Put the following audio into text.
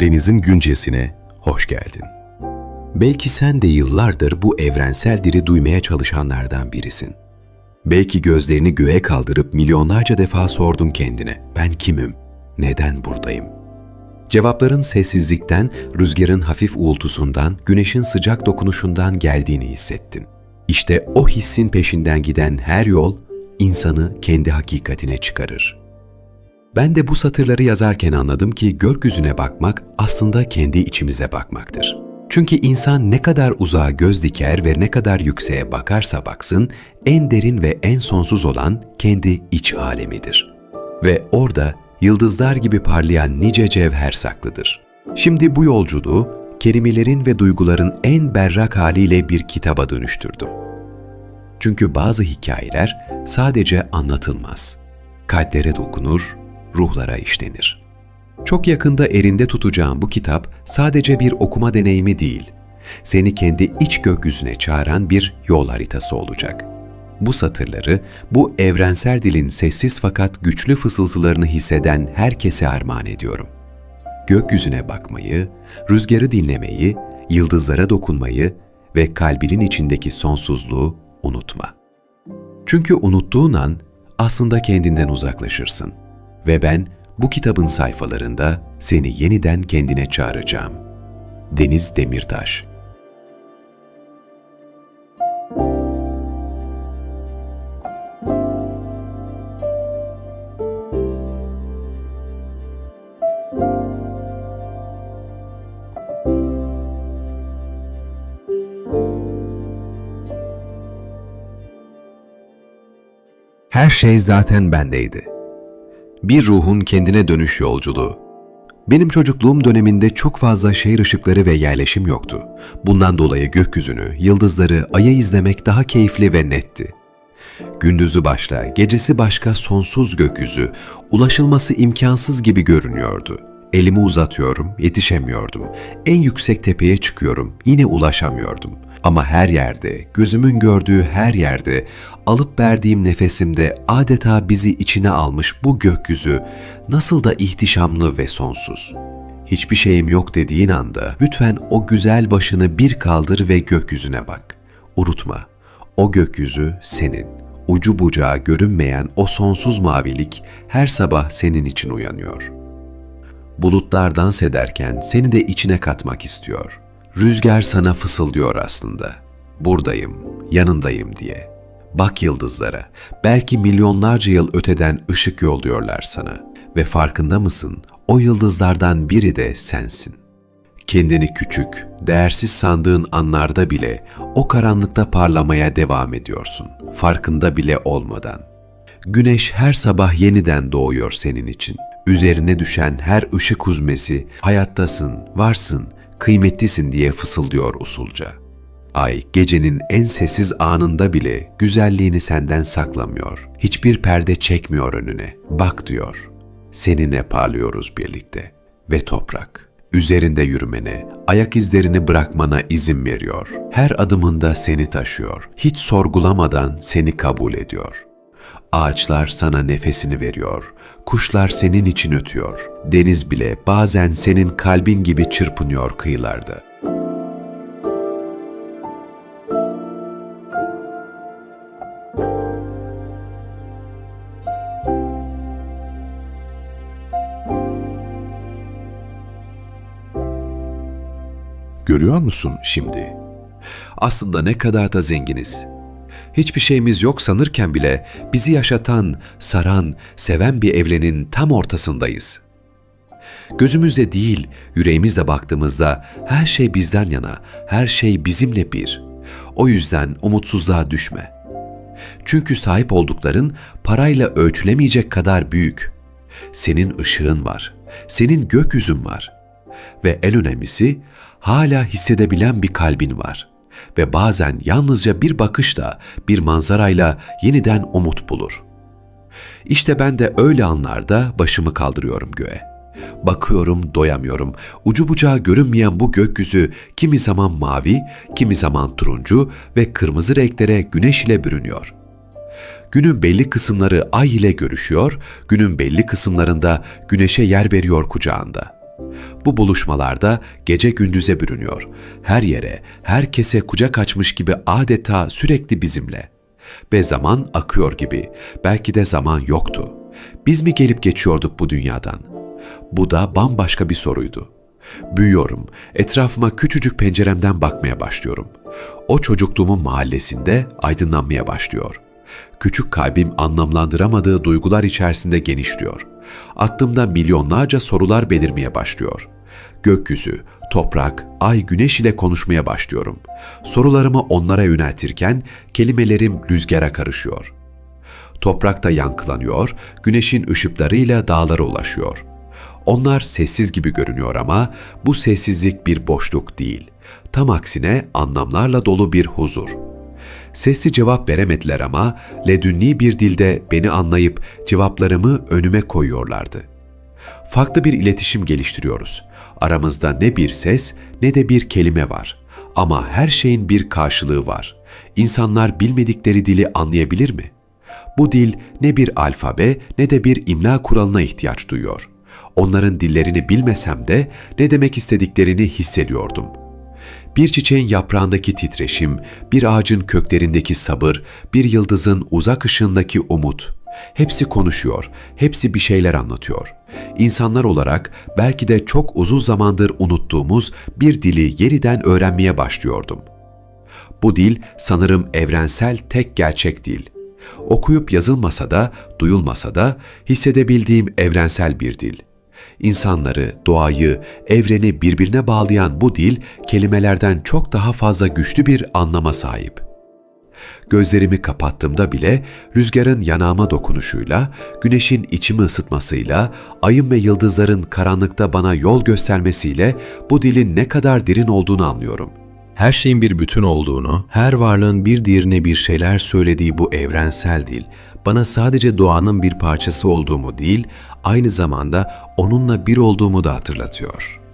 Denizin güncesine hoş geldin. Belki sen de yıllardır bu evrensel dili duymaya çalışanlardan birisin. Belki gözlerini göğe kaldırıp milyonlarca defa sordun kendine, ben kimim, neden buradayım? Cevapların sessizlikten, rüzgarın hafif uğultusundan, güneşin sıcak dokunuşundan geldiğini hissettin. İşte o hissin peşinden giden her yol, insanı kendi hakikatine çıkarır. Ben de bu satırları yazarken anladım ki gökyüzüne bakmak aslında kendi içimize bakmaktır. Çünkü insan ne kadar uzağa göz diker ve ne kadar yükseğe bakarsa baksın, en derin ve en sonsuz olan kendi iç alemidir. Ve orada yıldızlar gibi parlayan nice cevher saklıdır. Şimdi bu yolculuğu kelimelerin ve duyguların en berrak haliyle bir kitaba dönüştürdüm. Çünkü bazı hikayeler sadece anlatılmaz. Kalplere dokunur, ruhlara işlenir. Çok yakında elinde tutacağım bu kitap sadece bir okuma deneyimi değil, seni kendi iç gökyüzüne çağıran bir yol haritası olacak. Bu satırları, bu evrensel dilin sessiz fakat güçlü fısıltılarını hisseden herkese armağan ediyorum. Gökyüzüne bakmayı, rüzgarı dinlemeyi, yıldızlara dokunmayı ve kalbinin içindeki sonsuzluğu unutma. Çünkü unuttuğun an aslında kendinden uzaklaşırsın ve ben bu kitabın sayfalarında seni yeniden kendine çağıracağım. Deniz Demirtaş Her şey zaten bendeydi. Bir ruhun kendine dönüş yolculuğu. Benim çocukluğum döneminde çok fazla şehir ışıkları ve yerleşim yoktu. Bundan dolayı gökyüzünü, yıldızları, ayı izlemek daha keyifli ve netti. Gündüzü başla, gecesi başka sonsuz gökyüzü, ulaşılması imkansız gibi görünüyordu. Elimi uzatıyorum, yetişemiyordum. En yüksek tepeye çıkıyorum, yine ulaşamıyordum. Ama her yerde, gözümün gördüğü her yerde, alıp verdiğim nefesimde adeta bizi içine almış bu gökyüzü nasıl da ihtişamlı ve sonsuz. Hiçbir şeyim yok dediğin anda lütfen o güzel başını bir kaldır ve gökyüzüne bak. Unutma, o gökyüzü senin. Ucu bucağı görünmeyen o sonsuz mavilik her sabah senin için uyanıyor. Bulutlar dans ederken seni de içine katmak istiyor. Rüzgar sana fısıldıyor aslında. Buradayım, yanındayım diye. Bak yıldızlara, belki milyonlarca yıl öteden ışık yolluyorlar sana. Ve farkında mısın, o yıldızlardan biri de sensin. Kendini küçük, değersiz sandığın anlarda bile o karanlıkta parlamaya devam ediyorsun, farkında bile olmadan. Güneş her sabah yeniden doğuyor senin için. Üzerine düşen her ışık huzmesi, hayattasın, varsın, kıymetlisin diye fısıldıyor usulca. Ay gecenin en sessiz anında bile güzelliğini senden saklamıyor. Hiçbir perde çekmiyor önüne. Bak diyor. Seninle parlıyoruz birlikte. Ve toprak. Üzerinde yürümene, ayak izlerini bırakmana izin veriyor. Her adımında seni taşıyor. Hiç sorgulamadan seni kabul ediyor. Ağaçlar sana nefesini veriyor. Kuşlar senin için ötüyor. Deniz bile bazen senin kalbin gibi çırpınıyor kıyılarda. Görüyor musun şimdi? Aslında ne kadar da zenginiz. Hiçbir şeyimiz yok sanırken bile bizi yaşatan, saran, seven bir evrenin tam ortasındayız. Gözümüzde değil, yüreğimizle baktığımızda her şey bizden yana, her şey bizimle bir. O yüzden umutsuzluğa düşme. Çünkü sahip oldukların parayla ölçülemeyecek kadar büyük. Senin ışığın var, senin gökyüzün var. Ve en önemlisi hala hissedebilen bir kalbin var. Ve bazen yalnızca bir bakışla, bir manzarayla yeniden umut bulur. İşte ben de öyle anlarda başımı kaldırıyorum göğe. Bakıyorum, doyamıyorum. Ucu bucağı görünmeyen bu gökyüzü kimi zaman mavi, kimi zaman turuncu ve kırmızı renklere güneş ile bürünüyor. Günün belli kısımları ay ile görüşüyor, günün belli kısımlarında güneşe yer veriyor kucağında. Bu buluşmalarda gece gündüze bürünüyor. Her yere, herkese kucak açmış gibi adeta sürekli bizimle. Ve zaman akıyor gibi. Belki de zaman yoktu. Biz mi gelip geçiyorduk bu dünyadan? Bu da bambaşka bir soruydu. Büyüyorum, etrafıma küçücük penceremden bakmaya başlıyorum. O çocukluğumun mahallesinde aydınlanmaya başlıyor. Küçük kalbim anlamlandıramadığı duygular içerisinde genişliyor. Aklımda milyonlarca sorular belirmeye başlıyor. Gökyüzü, toprak, ay, güneş ile konuşmaya başlıyorum. Sorularımı onlara yöneltirken kelimelerim rüzgara karışıyor. Toprakta yankılanıyor, güneşin ışıklarıyla dağlara ulaşıyor. Onlar sessiz gibi görünüyor ama bu sessizlik bir boşluk değil. Tam aksine anlamlarla dolu bir huzur. Sesli cevap veremediler ama ledünni bir dilde beni anlayıp cevaplarımı önüme koyuyorlardı. Farklı bir iletişim geliştiriyoruz. Aramızda ne bir ses ne de bir kelime var. Ama her şeyin bir karşılığı var. İnsanlar bilmedikleri dili anlayabilir mi? Bu dil ne bir alfabe ne de bir imla kuralına ihtiyaç duyuyor. Onların dillerini bilmesem de ne demek istediklerini hissediyordum. Bir çiçeğin yaprağındaki titreşim, bir ağacın köklerindeki sabır, bir yıldızın uzak ışığındaki umut. Hepsi konuşuyor, hepsi bir şeyler anlatıyor. İnsanlar olarak belki de çok uzun zamandır unuttuğumuz bir dili yeniden öğrenmeye başlıyordum. Bu dil sanırım evrensel tek gerçek dil. Okuyup yazılmasa da, duyulmasa da hissedebildiğim evrensel bir dil. İnsanları, doğayı, evreni birbirine bağlayan bu dil kelimelerden çok daha fazla güçlü bir anlama sahip. Gözlerimi kapattığımda bile rüzgarın yanağıma dokunuşuyla, güneşin içimi ısıtmasıyla, ayın ve yıldızların karanlıkta bana yol göstermesiyle bu dilin ne kadar derin olduğunu anlıyorum. Her şeyin bir bütün olduğunu, her varlığın bir diğerine bir şeyler söylediği bu evrensel dil, bana sadece doğanın bir parçası olduğumu değil, aynı zamanda onunla bir olduğumu da hatırlatıyor.''